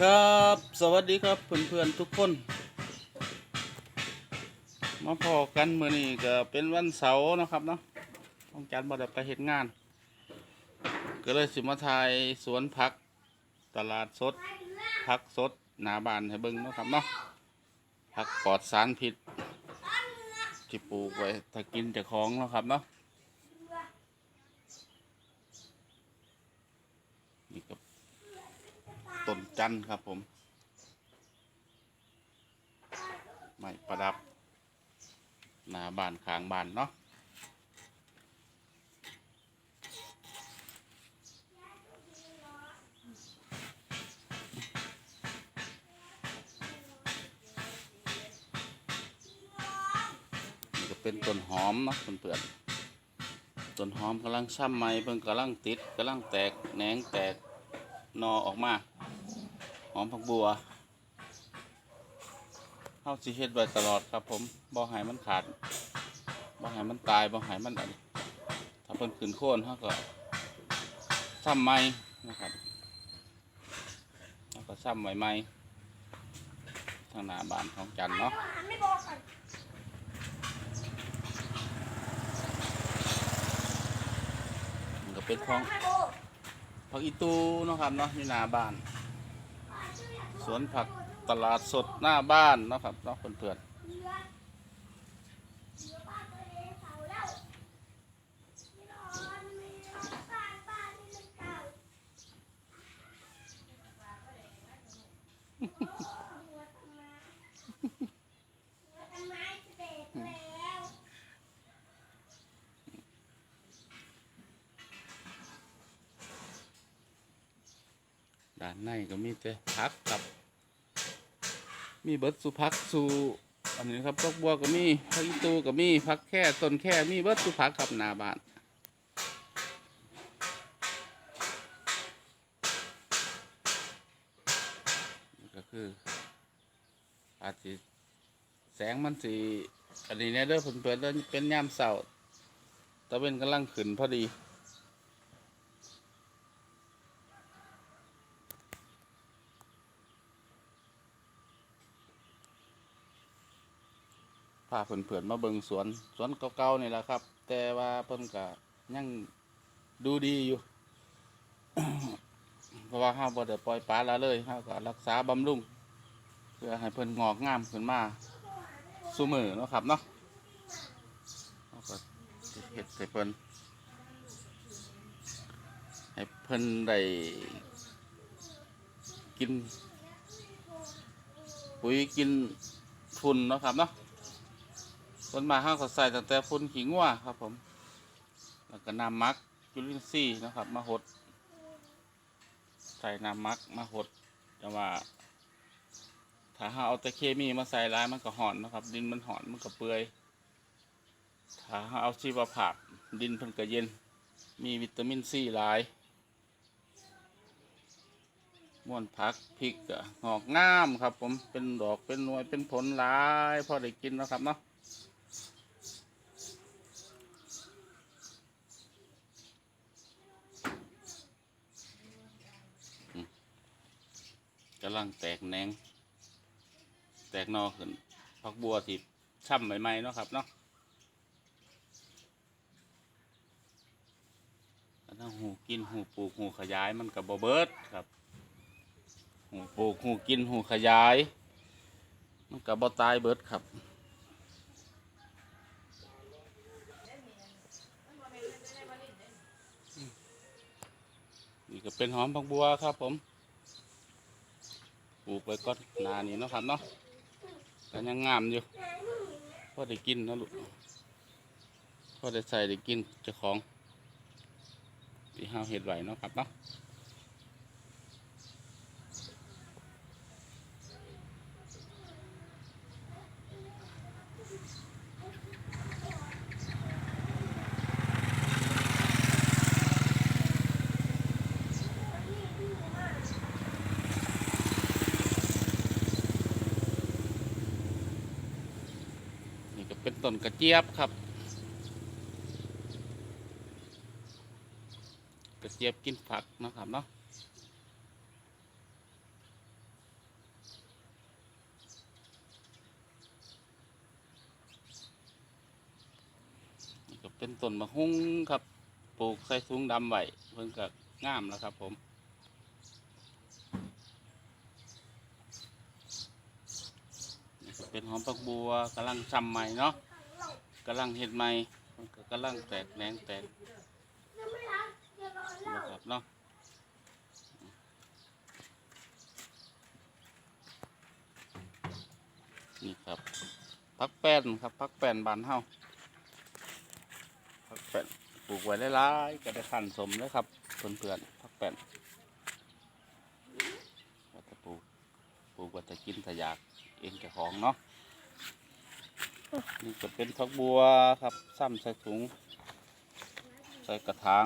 ครับสวัสดีครับเพื่อนๆทุกคน มาพอกันเมื่อนี้ก็เป็นวันเสาร์นะครับเนาะต้องจันบ่ได้ไปเห็นงาน ก็เลยสิมาถ่ายสวนผักตลาดสดผักสดหนาบานให้เบิ่งนะครับเนาะผักปลอดสารพิษที่ปลูกไว้ถ้ากินจากของนะครับเนาะนี่ก็ ต้นจันทร์ครับผมไม้ประดับ หน้าบ้านข้างบ้านเนาะนี่ก็เป็นต้นหอมเนาะเพื่อนๆต้นหอมกำลังซ้ำไหมเพิ่งกำลังติดกำลังแตกแหนงแตกนอออกมา หอมผักบัวเฮาสิเฮ็ดไว้ตลอดครับผมบ่ให้มันขาดบ่ให้มันตายบ่ให้มันอันถ้าเพิ่นขึ้นโค่นเฮาก็ซ้ำใหม่นะครับแล้วก็ซ้ำไว้ใหม่ทางหน้าบ้านของจันเนาะมันก็เป็นของให้บอกผักอีตูเนาะครับเนาะอยู่หน้าบ้าน สวนผักตลาดสดหน้าบ้านเนาะครับเนาะเพื่อนๆ เรือเรือบ้านตัวเองเผาแล้วไม่นอนไม่นอนบ้านบ้านนี่มันเก่าหัวทำไมหัวทำไมจะเด็กแล้ว ด้าน ในก็มีแต่พักกับ มีเบิร์ดสุพักสูอันนี้ครับพวกบัวก็มีพักอีตูก็มีพักแค่ต้นแค่มีเบิร์ดสุพักครับหนาบานก็คืออาจจะแสงมันสีอันนี้เนี่ยเด้อเพื่อนๆเด้อเป็นยามเสาร์ตะเวนกำลังขึ้นพอดี พาเพื่อนๆมาเบิ่งสวนสวนเก่าๆนี่แหละครับ แต่ว่าเพิ่นก็ยังดูดีอยู่ เพราะว่าเฮาบ่ได้ปล่อยปลาละเลยเฮาก็รักษาบำรุงเพื่อให้เพิ่นงอกงามขึ้นมาซุมือเนาะครับเนาะเฮาก็เฮ็ดให้เพิ่นให้เพิ่นได้กินปุ๋ยกินฝุ่นเนาะครับเนาะ ส่วนมากเขาก็ใส่ตั้งแต่ฝุ่นขี้งัวครับผม แล้วก็น้ำมักจุลินทรีย์นะครับ มาหด ใส่น้ำมักมาหดแต่ว่า ถ้าเราเอาแต่เคมีมาใส่ร้ายมันก็ห่อนนะครับ ดินมันห่อนมันก็เปื่อย ถ้าเราเอาชีวภาพดินเพิ่นก็เย็น มีวิตามินซีหลายม่วนผักพริกก็งอกงามครับ ผมเป็นดอกเป็นหน่วยเป็นผลหลาย พอได้กินนะครับเนาะ กำลังแตกแหนงแตกนอขึ้นพักบัวที่ช่ำใหม่ๆเนาะครับเนาะอันนั้นหูกินหูปลูกหูขยายมันกับบเบิดครับ หูปลูกหูกินหูขยาย มันกับบตายเบิดครับนี่ก็เป็นหอมพักบัวครับผม ปลูกไว้ก้อนนานี่เนาะครับเนาะแต่ยังงามอยู่พอได้กินนะลูกพอได้ใส่ได้กินเจ้าของที่ห้าเห็ดไหวเนาะครับเนาะ เป็นต้นกระเจี๊ยบครับ กระเจี๊ยบกินผักนะครับเนาะเป็นต้นมะฮุ้งครับ ปลูกใส่ถุงดำไว้เพิ่งก็งามแล้วครับผม เป็นหอมปักบัวกำลังจำใหม่เนาะกำลังเห็ดใหม่มันก็กำลังแตกแหนงแตกนอนแล้วนะครับเนาะนี่ครับพักแป้นครับพักแป้นบานเฮาพักแป้นปลูกไว้หลายๆก็ได้ขันสมเลยครับเพื่อนๆพักแป้นว่าจะปลูกปลูกว่าจะกินถ้าอยาก เองเจ้าของเนาะนี่ก็เป็นพักบัวครับซ้ำใส่ถุง ใส่กระถาง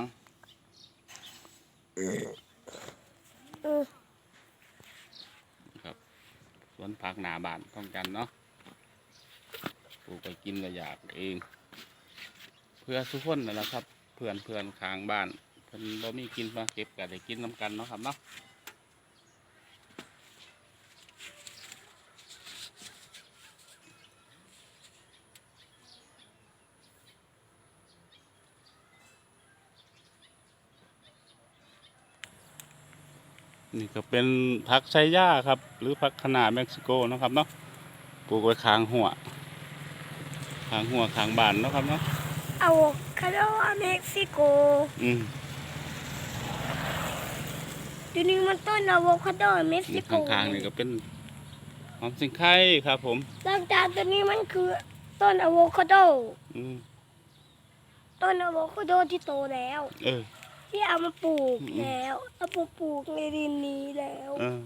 ครับสวนผักหนาบานต้องกันเนาะปลูกไปกินก็อยากเอง เพื่อทุกคนนั่นแหละครับ เพื่อนเพื่อนข้างบ้านเพิ่อนบ่มีกินมาเก็บก็ได้กินน้ำกันเนาะครับเนาะ นี่ก็เป็นผักไชย่าครับ หรือผักคะน้าเม็กซิโกเนาะครับเนาะปลูกไว้ข้างหัวข้างหัวข้างบ้านเนาะครับเนาะอะโวคาโดเม็กซิโกอืมทีนี้มันต้นอะโวคาโดเม็กซินี่โกข้างๆนี่ก็เป็นหอมสิงไข่ครับผมหลังจากตัวนี้มันคือต้นอะโวคาโด อืมต้นอะโวคาโดที่โตแล้ว เออ ที่เอามาปลูกอืมแล้วเอามาปลูกในดินนี้แล้วเออ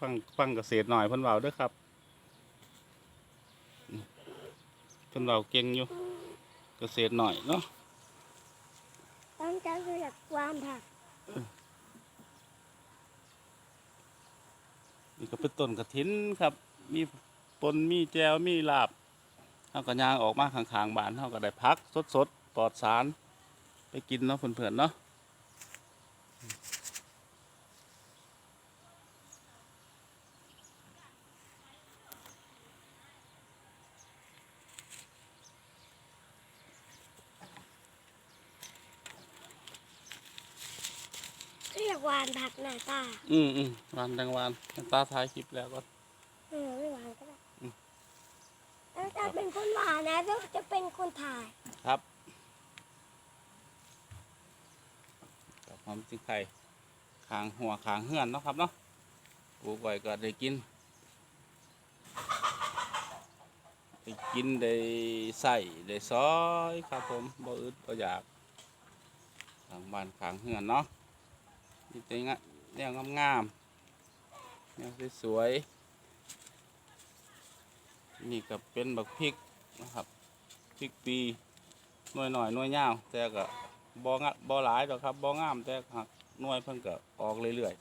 ฟังฟังเกษตรหน่อยเพิ่นเว้าเด้วยครับอืมเพิ่นเว้าเก่งอยู่ เกษตรหน่อยเนาะตั้งใจคืออยากวานผักนี่ก็เป็นต้นกระถินครับ มีปนมีแจวมีลาบเฮาก็ย่างออกมาข้างๆบ้านเฮาก็ได้พักสดๆปลอดสาร ไปกินเนาะเพื่อนๆเนาะ คืออยากวานผักหน้าตาอืมอืมวันดังวันตาท้ายคลิปแล้วก็เออไม่วานก็ได้อืมตั้งใจเป็นคนวานนะแล้วจะเป็นคนถ่าย ครับกับหอมสิงไข่ขางหัวขางเฮือนเนาะครับเนาะปลูกไว้ก็ได้กินได้กินได้ใส่ได้ซอยครับผมบ่อึดบ่อยากทางบ้านขางเฮือนเนาะ นี่เป็นงะแนวงามๆแนวสวยๆนี่ก็เป็นบักพริกนะครับพริกปีหน่วยหน่อยหน่วยยาวแต่ก็บ่งะบ่หลายดอกครับบ่งามแต่หักหน่วยเพิ่นก็ออกเรื่อยๆ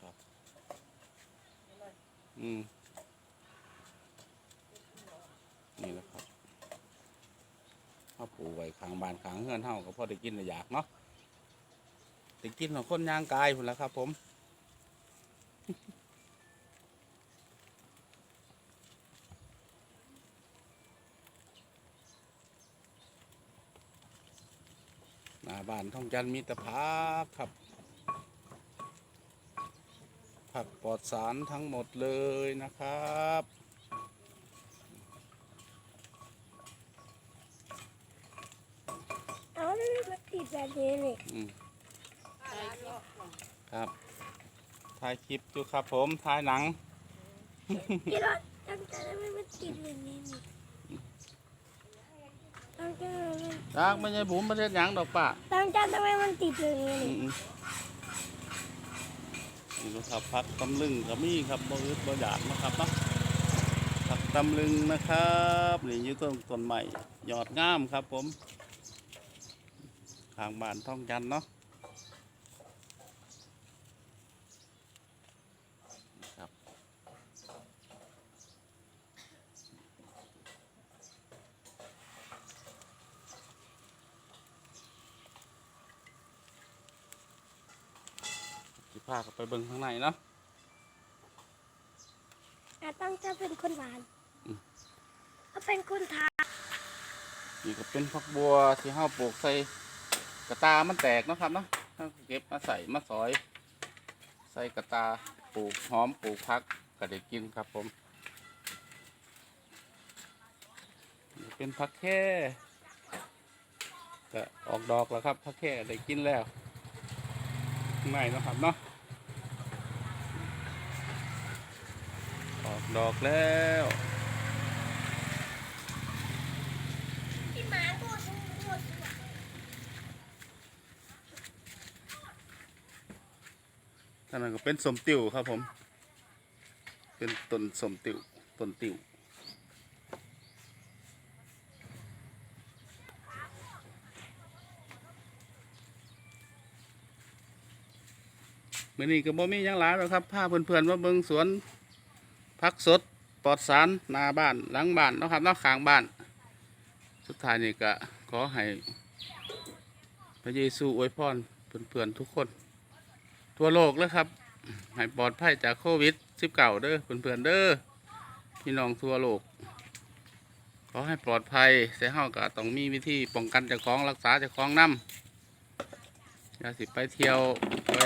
ครับอืมนี่แหละครับ เฮาปลูกไว้ข้างบ้านข้างเฮือนเฮาก็พอได้กินได้อยากเนาะได้กินของคนย่างกายพุ่นล้วครับ ผมหน้าบ้านท่องจันมีแต่พักครับผักปลอดสารทั้งหมดเลยนะครับ เอาแล้ว มันมาติดแบบนี้นี่อืมครับถ่ายคลิปอยู่ครับผมถ่ายหนัง พี่รถตั้งใจแล้วมันมาติดแบบนี้นี่ตั้งใจแล้วมันจากไม่ใช่บุ๋มไม่ใช่หยังดอกป่ะตั้งใจทำไมมันติดแบบนี้อืนี่มๆนี่ก็ครับพักตำลึงก็มีครับบ่อึดบ่อยากนะครับเนาะผักตำลึงนะครับนี่อยู่ต้นต้นใหม่ยอดงามครับผม ทางบ้านท่องจันทร์เนาะครับสิพาเข้าไปเบิ่งข้างในเนาะอะตั้งใจเป็นคนหวานอืมเอาเป็นคนถ่ายนี่ก็เป็นผักบัวที่เฮาปลูกใส่ กระตามันแตกนะครับเนาะเก็บมาใส่มาซอย ใส่กระตาปลูกหอมปลูกพักก็ได้กินครับผมเป็นผักแค่ก็ออกดอกแล้วครับผักแค่ได้กินแล้วไม่นะครับเนาะออกดอกแล้ว ที่หมาพูดพูด ท่างนั้นก็เป็นสมติวครับผม เป็นต้นสมติวต้นติวมื่อนี้ก็บ่มียังหลายแล้วครับพาเพื่อนๆมาเบิ่งสวนพักสดปลอดสารหน้าบ้านหลังบ้านนะครับนาะข้างบ้าน สุดท้ายนี่ก็ขอให้พระเยซูอวยพรเพื่อนๆทุกคน ทั่วโลกเลยครับให้ปลอดภัยจากโควิด -19 เด้อเพื่อนๆเด้อพี่น้องทั่วโลกขอให้ปลอดภัยแต่เฮาก็ต้องมีวิธีป้องกันจ้าของรักษาจ้าของน้ำอย่าสิไปเที่ยวไป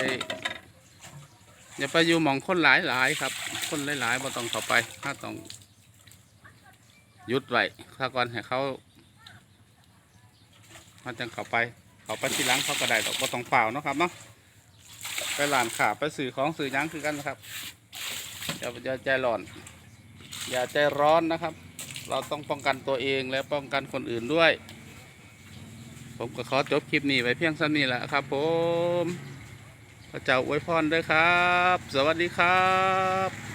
อย่าไปอยู่หมองคนหลายหลายๆครับ คนหลายๆบ่ต้องเข้าไปถ้าต้องหยุดไว้ถ้าก่อนให้เขามาจังเข้าไปเขาไปทีหลังเขาก็ได้ดอกบ่ต้องเปล่าเนาะครับเนาะ ไปหลานขาไปสื่อของสื่อยังคือกันนะครับอย่าอย่าใจร้อน อย่าใจร้อนนะครับ เราต้องป้องกันตัวเองและป้องกันคนอื่นด้วย ผมก็ขอจบคลิปนี้ไว้เพียงสั้นนี้แหละครับ ผมพระเจ้าอวยพรด้วยครับ สวัสดีครับ